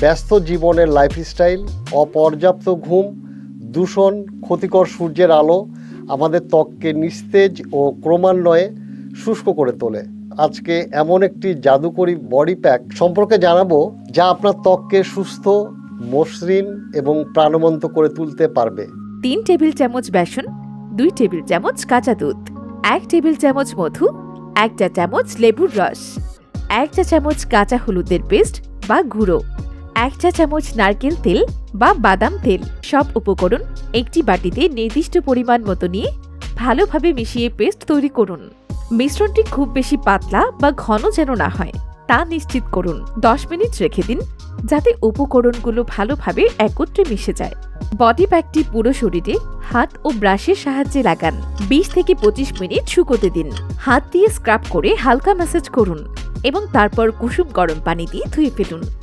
ব্যস্ত জীবনের লাইফস্টাইল অপর্যাপ্ত ঘুম, দূষণ, ক্ষতিকর সূর্যের আলো আমাদের ত্বককে নিস্তেজ ও ক্রমান্বয়ে শুষ্ক করে তোলে। আজকে এমন একটি জাদুকরী বডি প্যাক সম্পর্কে জানাব যা আপনার ত্বককে সুস্থ, মসৃণ এবং প্রাণবন্ত করে তুলতে পারবে। তিন টেবিল চামচ বেসন, দুই টেবিল চামচ কাঁচা দুধ, এক টেবিল চামচ মধু এক চা চামচ লেবুর রস এক চা চামচ কাঁচা হলুদের পেস্ট বা গুঁড়ো। এক চা চামচ নারকেল তেল বা বাদাম তেল। সব উপকরণ একটি বাটিতে নির্দিষ্ট পরিমাণ মতো নিয়ে ভালোভাবে মিশিয়ে পেস্ট তৈরি করুন। মিশ্রণটি খুব বেশি পাতলা বা ঘন যেন না হয়, তা নিশ্চিত করুন। দশ মিনিট রেখে দিন, যাতে উপকরণগুলো ভালোভাবে একত্রে মিশে যায়। বডি প্যাকটি পুরো শরীরে হাত ও ব্রাশের সাহায্যে লাগান। বিশ থেকে পঁচিশ মিনিট শুকোতে দিন। হাত দিয়ে স্ক্রাব করে হালকা ম্যাসাজ করুন এবং তারপর কুসুম গরম পানি দিয়ে ধুয়ে ফেলুন।